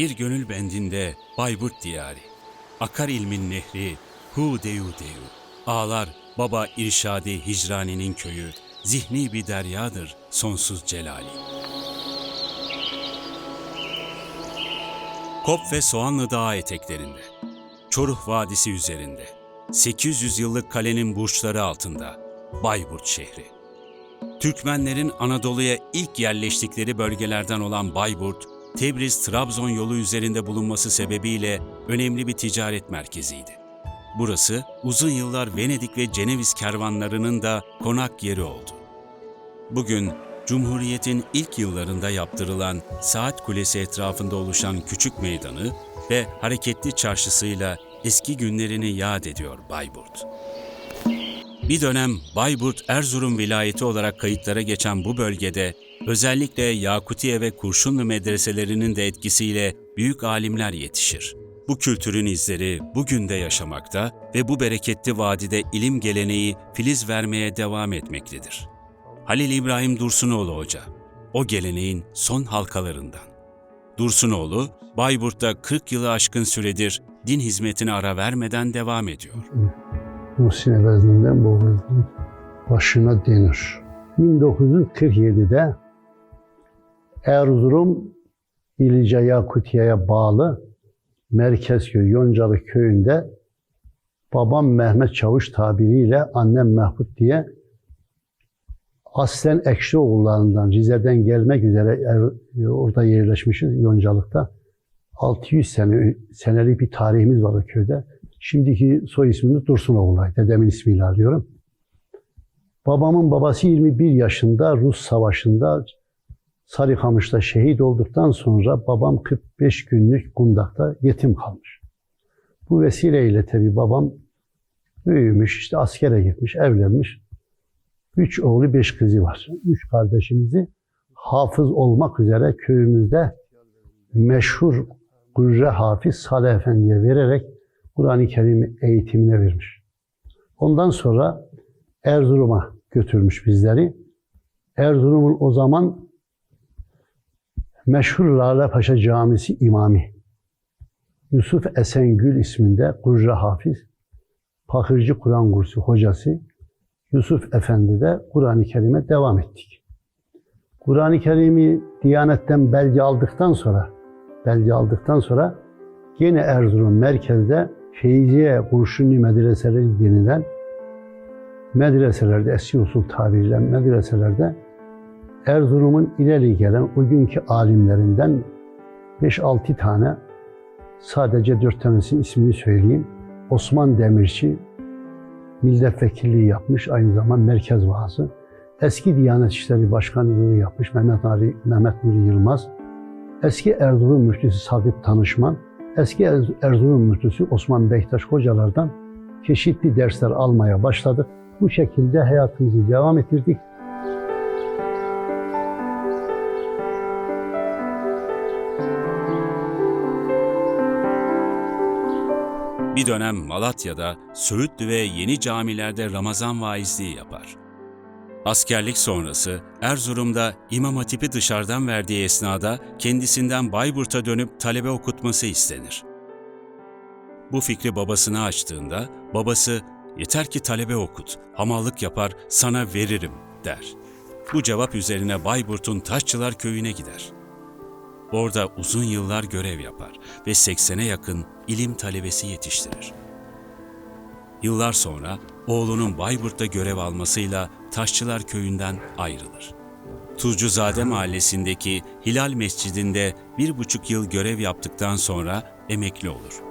Bir gönül bendinde Bayburt diyarı. Akar ilmin nehri, hu deyu deyu. Ağlar baba irşadi hicraninin köyü. Zihni bir deryadır sonsuz celali. Kop ve Soğanlı Dağı eteklerinde. Çoruh Vadisi üzerinde. 800 yıllık kalenin burçları altında. Bayburt şehri. Türkmenlerin Anadolu'ya ilk yerleştikleri bölgelerden olan Bayburt, Tebriz-Trabzon yolu üzerinde bulunması sebebiyle önemli bir ticaret merkeziydi. Burası uzun yıllar Venedik ve Ceneviz kervanlarının da konak yeri oldu. Bugün Cumhuriyet'in ilk yıllarında yaptırılan Saat Kulesi etrafında oluşan küçük meydanı ve hareketli çarşısıyla eski günlerini yad ediyor Bayburt. Bir dönem Bayburt Erzurum vilayeti olarak kayıtlara geçen bu bölgede özellikle Yakutiye ve Kurşunlu medreselerinin de etkisiyle büyük alimler yetişir. Bu kültürün izleri bugün de yaşamakta ve bu bereketli vadide ilim geleneği filiz vermeye devam etmektedir. Halil İbrahim Dursunoğlu Hoca, o geleneğin son halkalarından. Dursunoğlu, Bayburt'ta 40 yılı aşkın süredir din hizmetine ara vermeden devam ediyor. Muhsin Evezi'nden boğuldum. Başına denir. 1947'de Erzurum İlice Yakutiye'ye bağlı Merkezköy Yoncalı köyünde babam Mehmet Çavuş tabiriyle annem Mehmut diye aslen Ekşi oğullarından Rize'den gelmek üzere er- orada yerleşmişiz Yoncalık'ta. 600 sene senelik bir tarihimiz var o köyde. Şimdiki soy ismimiz Dursunoğlu. Dedemin ismiyle arıyorum. Babamın babası 21 yaşında Rus Savaşı'nda Sarıkamış'ta şehit olduktan sonra babam 45 günlük Gundak'ta yetim kalmış. Bu vesileyle tabi babam büyümüş, işte askere gitmiş, evlenmiş. Üç oğlu, beş kızı var. Üç kardeşimizi hafız olmak üzere köyümüzde meşhur Gürre Hafiz Salih Efendi'ye vererek Kur'an-ı Kerim eğitimine vermiş. Ondan sonra Erzurum'a götürmüş bizleri. Erzurum'un o zaman meşhur Lale Paşa Camisi imami Yusuf Esengül isminde Gurre Hafiz, Fakirci Kur'an kursu hocası Yusuf Efendi de Kur'an-ı Kerim'e devam ettik. Kur'an-ı Kerim'i Diyanet'ten belge aldıktan sonra belge aldıktan sonra Yine Erzurum merkezde Feyziye Kurşunlu medreseleri denilen medreselerde, eski usul tabiriyle medreselerde Erzurum'un ileri gelen o günkü alimlerinden 5-6 tane sadece 4 tanesinin ismini söyleyeyim. Osman Demirci milletvekilliği yapmış, aynı zamanda merkez vaazı. Eski Diyanet İşleri Başkanlığı yapmış Mehmet, Nuri, Mehmet Nuri Yılmaz. Eski Erzurum Müftüsü Sadip Tanışman, eski Er- Erzurum Müftüsü Osman Bektaş hocalardan çeşitli dersler almaya başladık. Bu şekilde hayatımızı devam ettirdik. Bir dönem Malatya'da, Söğütlü ve yeni camilerde Ramazan vaizliği yapar. Askerlik sonrası Erzurum'da İmam Hatip'i dışarıdan verdiği esnada kendisinden Bayburt'a dönüp talebe okutması istenir. Bu fikri babasına açtığında babası yeter ki talebe okut, hamallık yapar sana veririm der. Bu cevap üzerine Bayburt'un Taşçılar Köyü'ne gider. Orada uzun yıllar görev yapar ve 80'e yakın ilim talebesi yetiştirir. Yıllar sonra oğlunun Bayburt'ta görev almasıyla Taşçılar Köyü'nden ayrılır. Tuzcuzade Mahallesi'ndeki Hilal Mescidi'nde bir buçuk yıl görev yaptıktan sonra emekli olur.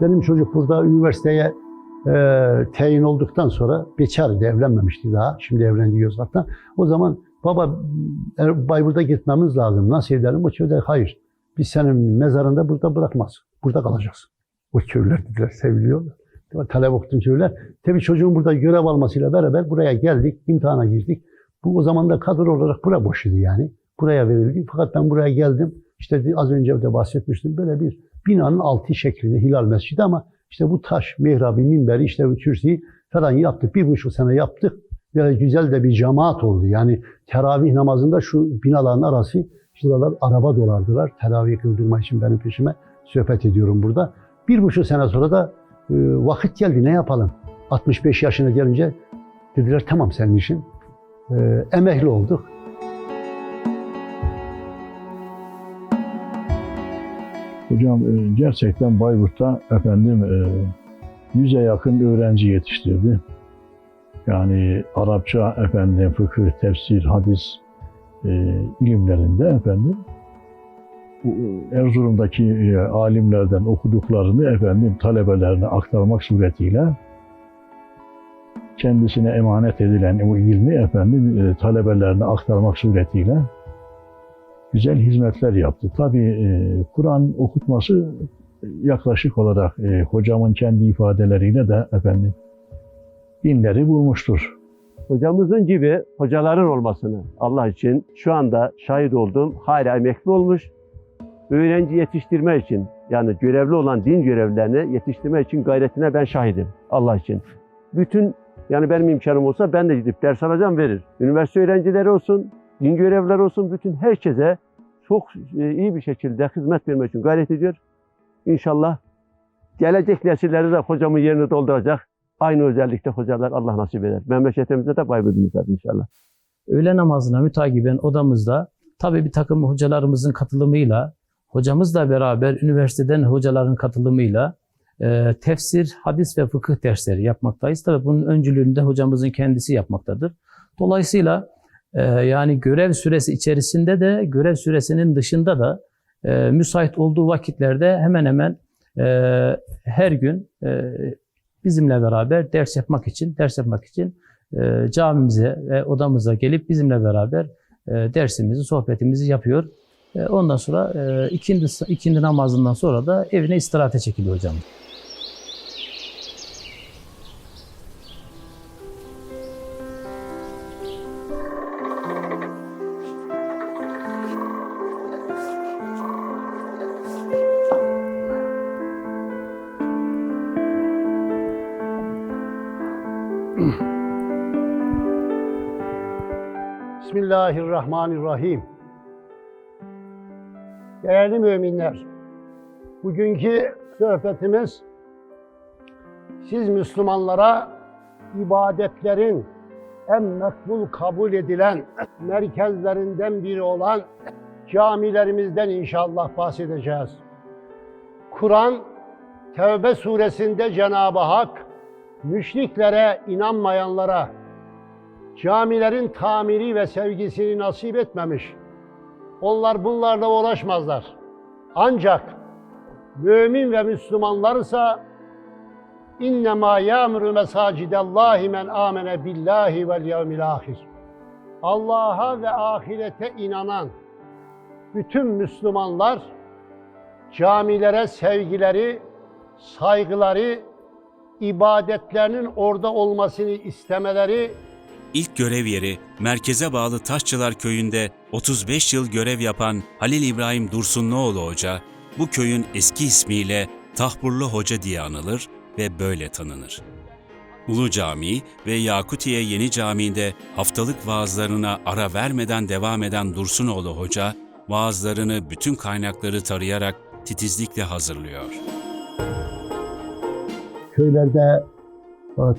Benim çocuk burada üniversiteye e, tayin olduktan sonra bekardı, evlenmemişti daha. Şimdi evlendi Yozgat'ta. O zaman baba e, Bayburt'a gitmemiz lazım. Nasıl edelim? O köyde hayır. Biz senin mezarında burada bırakmaz. Burada kalacaksın. O köyler dediler, seviliyorlar. Talep okutun köyler. Tabii çocuğun burada görev almasıyla beraber buraya geldik, imtihana girdik. Bu o zaman da kadro olarak bura boş idi yani. Buraya verildi. Fakat ben buraya geldim. İşte az önce de bahsetmiştim. Böyle bir binanın altı şeklinde Hilal Mescidi ama işte bu taş, mihrabı, minberi, işte bu kürsüyü falan yaptık. Bir buçuk sene yaptık. Böyle güzel de bir cemaat oldu. Yani teravih namazında şu binaların arası şuralar araba dolardılar. Teravih kıldırma için benim peşime sohbet ediyorum burada. Bir buçuk sene sonra da e, vakit geldi ne yapalım? 65 yaşına gelince dediler tamam senin işin. E, emekli olduk. Hocam e, gerçekten Bayburt'ta efendim e, yüze yakın öğrenci yetiştirdi. Yani Arapça efendim fıkıh, tefsir, hadis e, ilimlerinde efendim bu Erzurum'daki e, alimlerden okuduklarını efendim talebelerine aktarmak suretiyle kendisine emanet edilen o ilmi efendim e, talebelerine aktarmak suretiyle güzel hizmetler yaptı. Tabii e, Kur'an okutması yaklaşık olarak e, hocamın kendi ifadeleriyle de efendim binleri bulmuştur. Hocamızın gibi hocaların olmasını Allah için şu anda şahit oldum. Hala emekli olmuş. Öğrenci yetiştirme için yani görevli olan din görevlilerini yetiştirme için gayretine ben şahidim Allah için. Bütün yani benim imkanım olsa ben de gidip ders alacağım verir. Üniversite öğrencileri olsun, din görevlileri olsun bütün herkese çok e, iyi bir şekilde hizmet vermek için gayret ediyor. İnşallah gelecek nesillerde de hocamın yerini dolduracak. Aynı özellikle hocalar Allah nasip eder. Memleketimizde de Bayburt'umuzda inşallah. öğle namazına mütakiben odamızda tabii bir takım hocalarımızın katılımıyla, hocamızla beraber üniversiteden hocaların katılımıyla e, tefsir, hadis ve fıkıh dersleri yapmaktayız. Tabii bunun öncülüğünü de hocamızın kendisi yapmaktadır. Dolayısıyla yani görev süresi içerisinde de görev süresinin dışında da e, müsait olduğu vakitlerde hemen hemen e, her gün e, bizimle beraber ders yapmak için ders yapmak için camimize ve odamıza gelip bizimle beraber dersimizi, sohbetimizi yapıyor. Ondan sonra ikindi, ikindi namazından sonra da evine istirahate çekiliyor hocam. Bismillahirrahmanirrahim. Değerli müminler, bugünkü sohbetimiz siz Müslümanlara ibadetlerin en makbul kabul edilen merkezlerinden biri olan camilerimizden inşallah bahsedeceğiz. Kur'an Tevbe suresinde Cenab-ı Hak müşriklere, inanmayanlara camilerin tamiri ve sevgisini nasip etmemiş. Onlar bunlarla uğraşmazlar. Ancak mümin ve Müslümanlarsa innema ya'muru mesacidallahi men amene billahi vel yevmil ahir. Allah'a ve ahirete inanan bütün Müslümanlar camilere sevgileri, saygıları, ibadetlerinin orada olmasını istemeleri İlk görev yeri merkeze bağlı Taşçılar Köyü'nde 35 yıl görev yapan Halil İbrahim Dursunluoğlu Hoca, bu köyün eski ismiyle Tahburlu Hoca diye anılır ve böyle tanınır. Ulu Camii ve Yakutiye Yeni Camii'nde haftalık vaazlarına ara vermeden devam eden Dursunoğlu Hoca, vaazlarını bütün kaynakları tarayarak titizlikle hazırlıyor. köylerde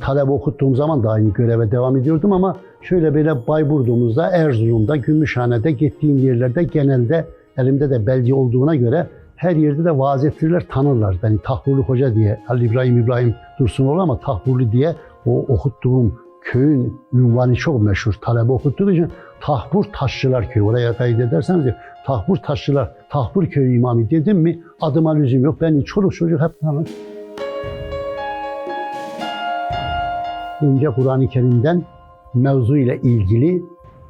talep okuttuğum zaman da aynı göreve devam ediyordum ama şöyle böyle Bayburt'umuzda, Erzurum'da, Gümüşhane'de gittiğim yerlerde genelde elimde de belge olduğuna göre her yerde de vaaz ettirirler, tanırlar. Beni Tahburlu Hoca diye, Ali İbrahim İbrahim Dursunoğlu ama Tahburlu diye o okuttuğum köyün ünvanı çok meşhur. Talebe okuttuğu için Tahbur Taşçılar Köyü. Oraya kayıt ederseniz ya, Tahbur Taşçılar, Tahbur Köyü imamı dedim mi adıma lüzum yok. Beni çoluk çocuk hep tanır. önce Kur'an-ı Kerim'den mevzu ile ilgili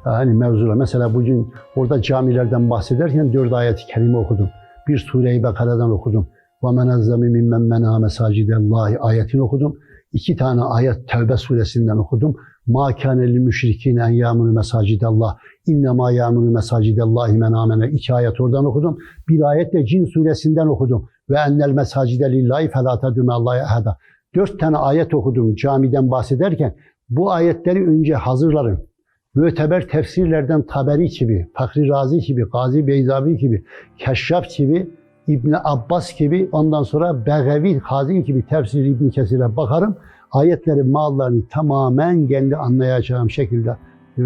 hani mevzula mesela bugün orada camilerden bahsederken dört ayet-i kerime okudum. Bir sure-i Bekara'dan okudum. وَمَنْ اَزَّمِ مِمَّنْ مَنَا مَسَاجِدَ اللّٰهِ ayetini okudum. İki tane ayet Tevbe suresinden okudum. مَا كَانَ لِلْمُشْرِكِينَ اَنْ يَامُرُ مَسَاجِدَ اللّٰهِ اِنَّمَا يَامُرُ مَسَاجِدَ اللّٰهِ مَنْ آمَنَ İki ayet oradan okudum. Bir ayet de Cin suresinden okudum. Ve ennel mesacide lillahi felâ tedû me'allâhi ehada. Dört tane ayet okudum camiden bahsederken Bu ayetleri önce hazırlarım. Müteber tefsirlerden Taberi gibi, Fahri Razi gibi, Gazi Beyzavi gibi, Keşşaf gibi, İbni Abbas gibi, ondan sonra Begavi, Hazin gibi tefsir İbni Kesir'e bakarım. Ayetlerin mağlarını tamamen kendi anlayacağım şekilde e,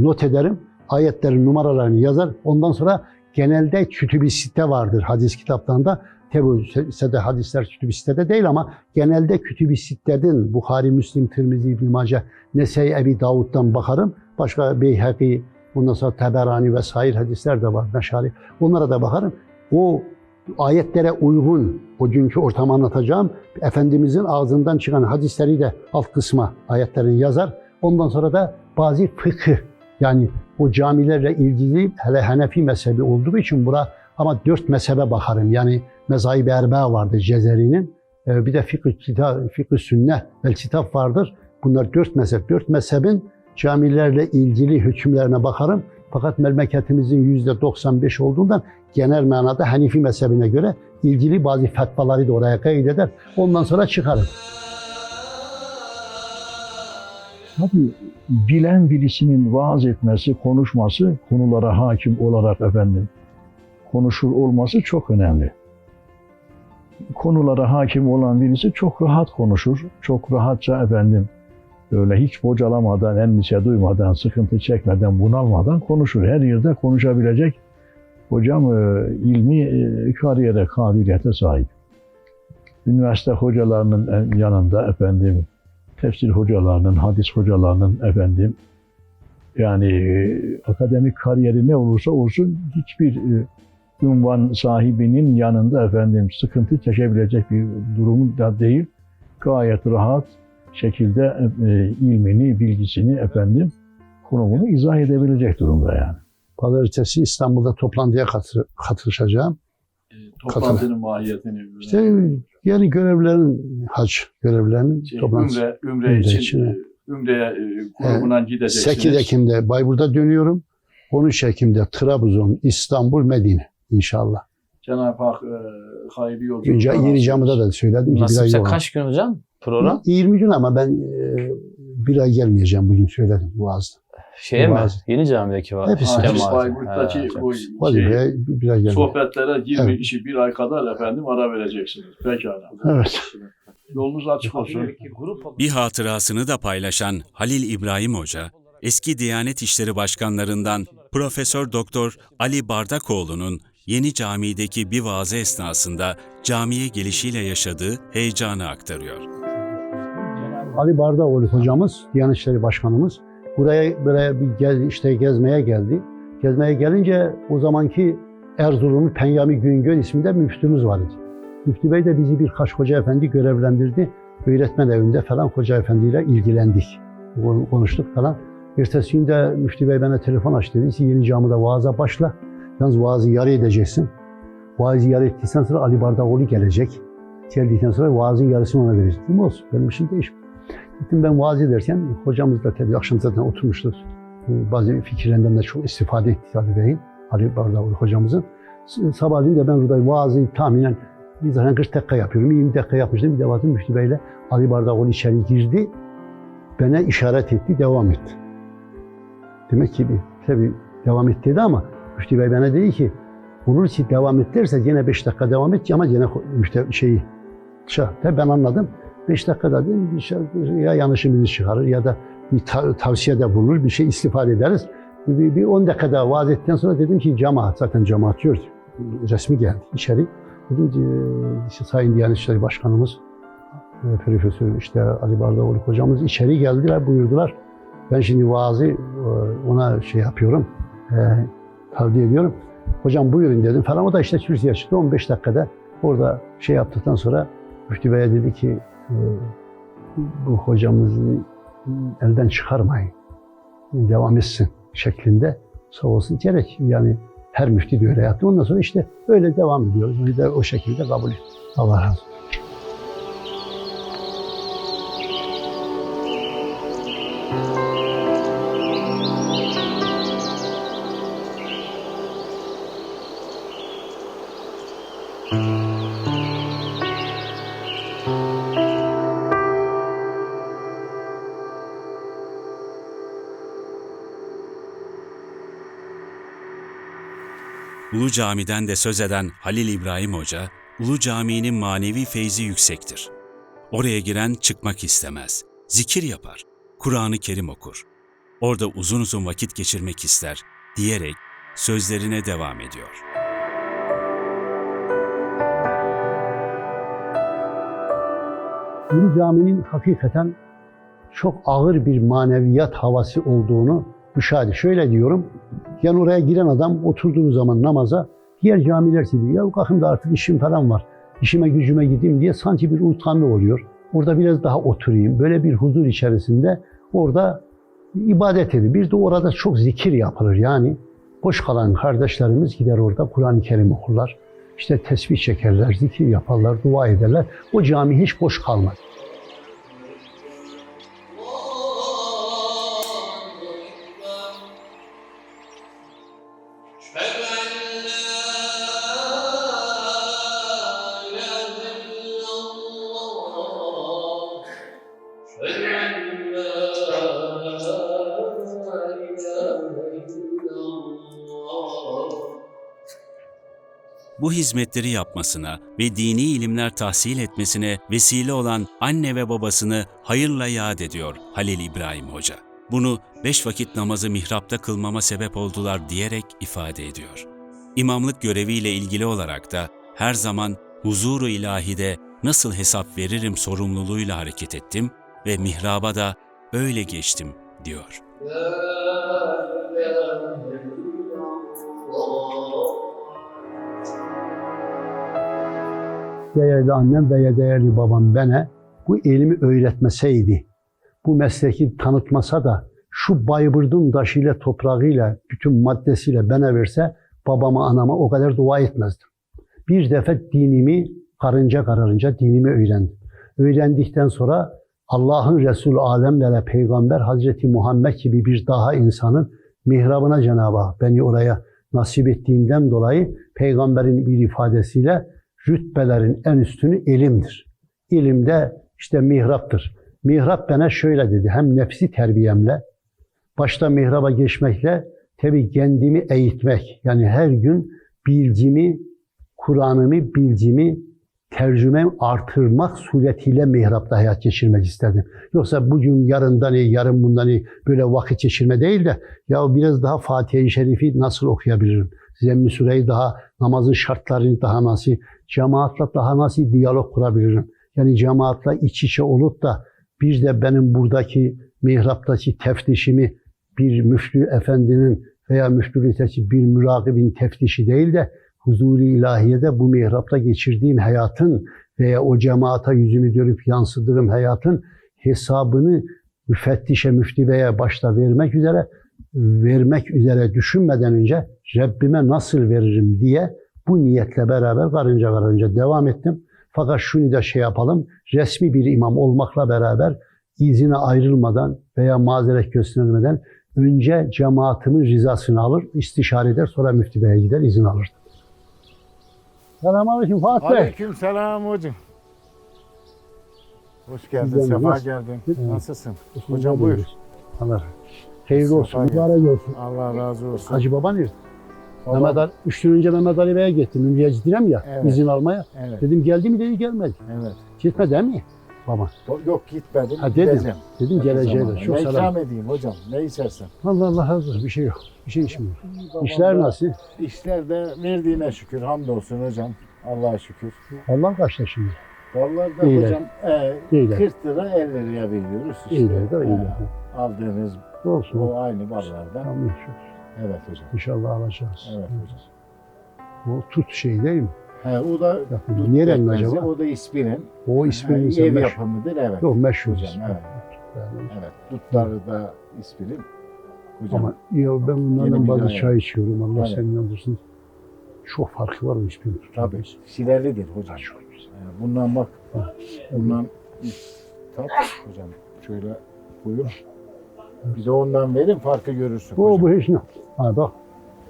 not ederim. Ayetlerin numaralarını yazar. Ondan sonra genelde kütüb-i sitte vardır hadis kitaplarında. Tabi sede hadisler sitede değil ama genelde kütüb-i sittenin Bukhari, Müslim, Tirmizi, İbn Mace, Nesey, Ebi Davud'dan bakarım. Başka Beyhaki, ondan sonra Teberani vesaire hadisler de var, Meşari. Onlara da bakarım. O ayetlere uygun, o günkü ortamı anlatacağım. Efendimizin ağzından çıkan hadisleri de alt kısma ayetlerin yazar. Ondan sonra da bazı fıkıh yani o camilerle ilgili hele Hanefi mezhebi olduğu için bura ama dört mezhebe bakarım. Yani mezahib erba vardır Cezeri'nin. Ee, Bir de fıkıh, kitap, fıkıh sünne vel kitap vardır. Bunlar dört mezhep. Dört mezhebin camilerle ilgili hükümlerine bakarım. Fakat memleketimizin yüzde 95 olduğundan genel manada Hanifi mezhebine göre ilgili bazı fetvaları da oraya kaydeder. Ondan sonra çıkarım. Tabii bilen birisinin vaaz etmesi, konuşması, konulara hakim olarak efendim konuşur olması çok önemli. Konulara hakim olan birisi çok rahat konuşur, çok rahatça efendim böyle hiç bocalamadan, endişe duymadan, sıkıntı çekmeden, bunalmadan konuşur. Her yerde konuşabilecek hocam e, ilmi e, kariyere, kabiliyete sahip. Üniversite hocalarının yanında efendim tefsir hocalarının, hadis hocalarının efendim yani e, akademik kariyeri ne olursa olsun hiçbir ünvan sahibinin yanında efendim sıkıntı çekebilecek bir durumu da değil. Gayet rahat şekilde e, ilmini, bilgisini efendim konumunu izah edebilecek durumda yani. Pazartesi İstanbul'da toplantıya katı- katılacağım. toplantının mahiyetini İşte yani görevlerin, hac görevlerinin şey, toplantısı. ümre, ümre, Ümre için, için, e, Ümre'ye e, grubuna gideceksiniz. 8 Ekim'de Bayburt'a dönüyorum. 13 Ekim'de Trabzon, İstanbul, Medine inşallah. Cenab-ı Hak e, hayırlı yolculuklar. Önce yeni camıda da söyledim ki bir ay Nasipse yok. kaç gün hocam program? 20 gün ama ben e, bir ay gelmeyeceğim bugün söyledim Boğaz'da. Şeye mi? Bazı. Yeni camideki var. Hepsi. Ha, Cemaat. Bayburt'taki bu şey, bir ay gelmeyeceğim. sohbetlere 20 Evet. işi bir ay kadar efendim ara vereceksiniz. Pekala. Evet. Yolunuz açık olsun. Bir hatırasını da paylaşan Halil İbrahim Hoca, eski Diyanet İşleri Başkanlarından Profesör Doktor Ali Bardakoğlu'nun Yeni Cami'deki bir vaazı esnasında camiye gelişiyle yaşadığı heyecanı aktarıyor. Ali Bardaoğlu hocamız, Diyanet İşleri Başkanımız buraya buraya bir gez, işte gezmeye geldi. Gezmeye gelince o zamanki Erzurumlu Penyami Güngör isminde müftümüz vardı. Müftü Bey de bizi birkaç hoca efendi görevlendirdi. Öğretmen evinde falan hoca efendiyle ilgilendik. Konuştuk falan. Ertesi gün de Müftü Bey bana telefon açtı. Dedi yeni camide vaaza başla. Yalnız vaazı yarı edeceksin. Vaazı yarı ettiysen sonra Ali Bardakoğlu gelecek. Geldikten sonra vaazın yarısını ona verecek. Dedim olsun benim işim değişmiyor. Gittim ben vaaz ederken hocamız da tabii akşam zaten oturmuştuk. Ee, Bazı fikirlerinden de çok istifade ettik Ali Bey'in, Ali Bardakoğlu hocamızın. Sabahleyin de ben burada vaazı tahminen bir zaten 40 dakika yapıyorum. 20 dakika yapmıştım. Bir de baktım Müftü Bey'le Ali Bardakoğlu içeri girdi. Bana işaret etti, devam et. Demek ki bir, tabii devam et dedi ama Müftü Bey bana dedi ki olur ki devam et yine 5 dakika devam et ama yine müfte şeyi şey, tabii ben anladım. 5 dakikada dedim bir şey, ya yanlışımızı çıkarır ya da bir ta- tavsiyede bulunur, bir şey istifade ederiz. Bir, bir 10 dakika daha vaaz ettikten sonra dedim ki cemaat, zaten cemaat gördü. Resmi geldi içeri. Dedim ki işte Sayın Diyanet İşleri Başkanımız, Profesör işte Ali Bardaoğlu hocamız içeri geldiler, buyurdular. Ben şimdi vaazı ona şey yapıyorum, tavsiye ediyorum. Hocam buyurun dedim falan. O da işte kürsüye çıktı. 15 dakikada orada şey yaptıktan sonra Müftü Bey'e dedi ki e, bu hocamızı elden çıkarmayın. Devam etsin şeklinde sağ olsun gerek. Yani her müftü de öyle yaptı. Ondan sonra işte öyle devam ediyoruz. Onu da o şekilde kabul ettik. Allah razı olsun. Ulu Cami'den de söz eden Halil İbrahim Hoca, Ulu Cami'nin manevi feyzi yüksektir. Oraya giren çıkmak istemez. Zikir yapar. Kur'an-ı Kerim okur. Orada uzun uzun vakit geçirmek ister diyerek sözlerine devam ediyor. Ulu Cami'nin hakikaten çok ağır bir maneviyat havası olduğunu müşahede. Şöyle diyorum, yani oraya giren adam oturduğu zaman namaza diğer camiler gibi ya kalkın da artık işim falan var. İşime gücüme gideyim diye sanki bir utanlı oluyor. Orada biraz daha oturayım. Böyle bir huzur içerisinde orada ibadet ediyor. Bir de orada çok zikir yapılır. Yani boş kalan kardeşlerimiz gider orada Kur'an-ı Kerim okurlar. İşte tesbih çekerler, zikir yaparlar, dua ederler. O cami hiç boş kalmaz. Hizmetleri yapmasına ve dini ilimler tahsil etmesine vesile olan anne ve babasını hayırla yad ediyor Halil İbrahim Hoca. Bunu beş vakit namazı mihrapta kılmama sebep oldular diyerek ifade ediyor. İmamlık göreviyle ilgili olarak da her zaman huzuru ilahide nasıl hesap veririm sorumluluğuyla hareket ettim ve mihraba da öyle geçtim diyor. Değerli annem veya değerli babam bana bu ilmi öğretmeseydi, bu mesleki tanıtmasa da şu Bayburt'un taşıyla, toprağıyla, bütün maddesiyle bana verse babama, anama o kadar dua etmezdim. Bir defa dinimi karınca kararınca dinimi öğrendim. Öğrendikten sonra Allah'ın Resulü alemlere peygamber Hazreti Muhammed gibi bir daha insanın mihrabına Cenab-ı Hak beni oraya nasip ettiğinden dolayı peygamberin bir ifadesiyle rütbelerin en üstünü ilimdir. İlimde işte mihraptır. Mihrap bana şöyle dedi. Hem nefsi terbiyemle, başta mihraba geçmekle tabi kendimi eğitmek. Yani her gün bilgimi, Kur'an'ımı, bilgimi, tercümem artırmak suretiyle mihrapta hayat geçirmek isterdim. Yoksa bugün yarından iyi, yarın bundan iyi böyle vakit geçirme değil de ya biraz daha Fatiha-i Şerif'i nasıl okuyabilirim? Zemmi Sure'yi daha, namazın şartlarını daha nasıl, cemaatla daha nasıl diyalog kurabilirim? Yani cemaatla iç içe olup da bir de benim buradaki mihraptaki teftişimi bir müftü efendinin veya müftülükteki bir mürakibin teftişi değil de huzuri ilahiyede bu mihrapta geçirdiğim hayatın veya o cemaata yüzümü dönüp yansıdığım hayatın hesabını müfettişe, müftü veya başta vermek üzere vermek üzere düşünmeden önce Rabbime nasıl veririm diye bu niyetle beraber karınca karınca devam ettim. Fakat şunu da şey yapalım, resmi bir imam olmakla beraber izine ayrılmadan veya mazeret göstermeden önce cemaatimin rızasını alır, istişare eder, sonra müftü beye gider, izin alır. Selamünaleyküm Fatih Bey. Aleyküm selam hocam. Hoş geldin, Güzel, sefa nasıl? geldin. Evet. Nasılsın? Hocam buyur. Allah hayırlı olsun, Sefa mübarek olsun. Allah razı olsun. Hacı baba nerede? Babam- Mehmet Ali, üç gün önce Mehmet Ali Bey'e gittim. Ümriyeci direm ya, Evet. izin almaya. Evet, Dedim geldi mi dedi gelmedi. evet. Gitme değil mi? Baba. Yok gitmedim, Ha, dedim. gideceğim. Dedim zamanda. de. Çok ne selam. ikram edeyim hocam, ne içersin? Allah Allah razı olsun. Bir şey yok. Bir şey içmiyor. Babam İşler nasıl? İşler de verdiğine şükür, hamdolsun hocam. Allah'a şükür. Allah kaçta şimdi? Vallahi da İyiler. hocam e, İyiler. 40 lira 50 liraya veriyoruz. işte. İyiler de iyiler. Aldığınız Olsun. o aynı ballardan. Tamam. Evet hocam. İnşallah alacağız. Evet hocam. O tut şey değil mi? He, o da dut pekmezi, acaba? O da ispinin. O ismini ev meşhur. yapımıdır evet. Yok meşhur Hocam, ismi. evet. Evet. Dutları da ispinin. Hocam Ama ya ben Yeni bunlardan bir bazı hayat. çay içiyorum. Allah Evet. seni yandırsın. Çok farkı var o ismin. tabii şilelidir hocam. Çok güzel. Ee, Bundan bak. Bundan tat hocam. Şöyle buyur. Bir de ondan verin farkı görürsün. Bu, hocam. bu hiç ne? Ha bak.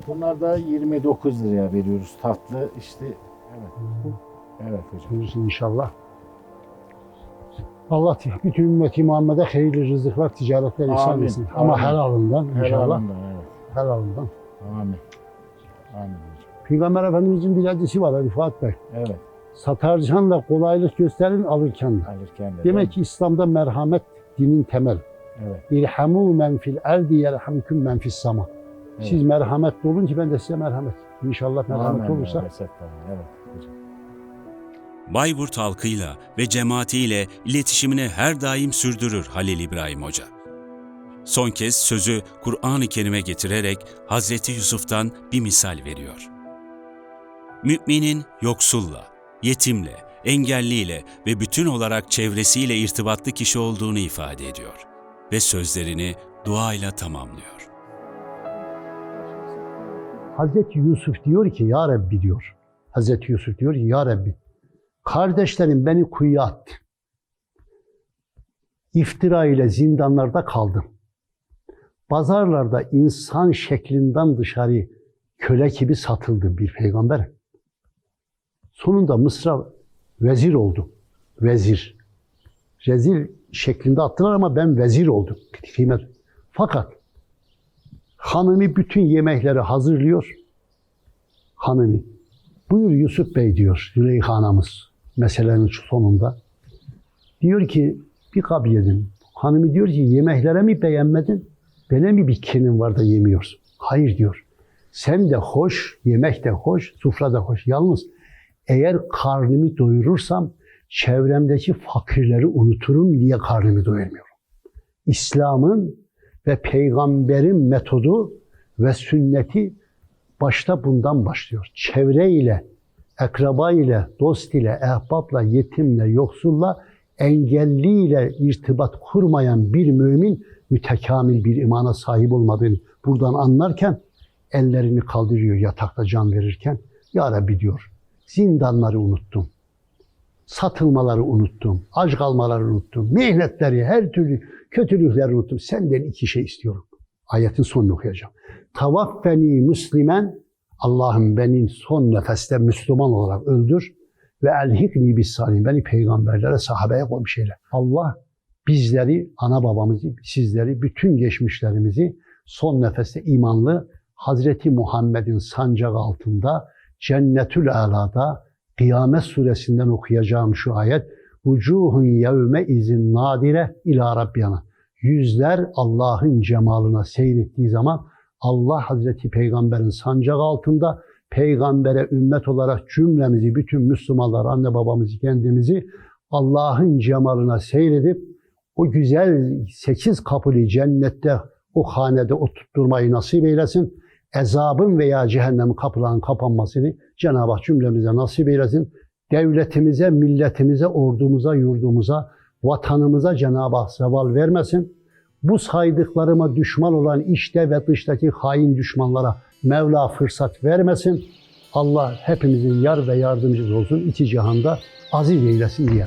Bunlar da 29 liraya veriyoruz. Tatlı işte. Evet. Evet hocam. Görürsün inşallah. Allah bütün ümmeti Muhammed'e hayırlı rızıklar, ticaretler ihsan etsin. Ama amin. helalından inşallah. Helalından evet. Helalından. Amin. Amin hocam. Peygamber Efendimizin bir hadisi var Ali Fuat Bey. Evet. Satarken de kolaylık gösterin, alırken de. Alırken de. Demek ki İslam'da merhamet dinin temel. Evet. İrhamu men fil erdi yerhamküm men fis sama. Siz merhametli olun ki ben de size merhamet. İnşallah merhamet Amin. olursa Evet. Bayburt halkıyla ve cemaatiyle iletişimini her daim sürdürür Halil İbrahim Hoca. Son kez sözü Kur'an-ı Kerim'e getirerek Hazreti Yusuf'tan bir misal veriyor. Müminin yoksulla, yetimle, engelliyle ve bütün olarak çevresiyle irtibatlı kişi olduğunu ifade ediyor ve sözlerini duayla tamamlıyor. Hazreti Yusuf diyor ki ya Rabbi diyor. Hazreti Yusuf diyor ki ya Rabbi kardeşlerim beni kuyuya attı. İftira ile zindanlarda kaldım. Pazarlarda insan şeklinden dışarı köle gibi satıldım bir peygamber. Sonunda Mısır'a vezir oldum. Vezir. Rezil şeklinde attılar ama ben vezir oldum. Kıymet. Fakat hanımı bütün yemekleri hazırlıyor. Hanımı. Buyur Yusuf Bey diyor Züleyha anamız meselenin sonunda. Diyor ki bir kap yedim. Hanımı diyor ki yemeklere mi beğenmedin? Bana mi bir kinin var da yemiyorsun? Hayır diyor. Sen de hoş, yemek de hoş, sufra da hoş. Yalnız eğer karnımı doyurursam çevremdeki fakirleri unuturum diye karnımı doyurmuyorum. İslam'ın ve peygamberin metodu ve sünneti başta bundan başlıyor. Çevre ile, akraba ile, dost ile, ehbapla, yetimle, yoksulla, engelli ile irtibat kurmayan bir mümin mütekamil bir imana sahip olmadığını buradan anlarken ellerini kaldırıyor yatakta can verirken. Ya Rabbi diyor, zindanları unuttum. Satılmaları unuttum. Aç kalmaları unuttum. Mihnetleri, her türlü kötülükleri unuttum. Senden iki şey istiyorum. Ayetin sonunu okuyacağım. Tavaffeni Müslümen, Allah'ım beni son nefeste Müslüman olarak öldür ve elhikni bis salim. Beni peygamberlere, sahabeye koymuş eyle. Allah bizleri, ana babamızı, sizleri, bütün geçmişlerimizi son nefeste imanlı Hazreti Muhammed'in sancak altında Cennetül Ala'da Kıyamet suresinden okuyacağım şu ayet Vucuhun yevme izin nadire ila rabbiyana. Yüzler Allah'ın cemalına seyrettiği zaman Allah Hazreti Peygamber'in sancak altında peygambere ümmet olarak cümlemizi, bütün Müslümanlar, anne babamızı, kendimizi Allah'ın cemalına seyredip o güzel sekiz kapılı cennette o hanede oturtturmayı nasip eylesin. Ezabın veya cehennemin kapılarının kapanmasını Cenab-ı Hak cümlemize nasip eylesin. Devletimize, milletimize, ordumuza, yurdumuza, vatanımıza Cenab-ı Hak zeval vermesin. Bu saydıklarıma düşman olan içte ve dıştaki hain düşmanlara Mevla fırsat vermesin. Allah hepimizin yar ve yardımcısı olsun. iki cihanda aziz eylesin diye.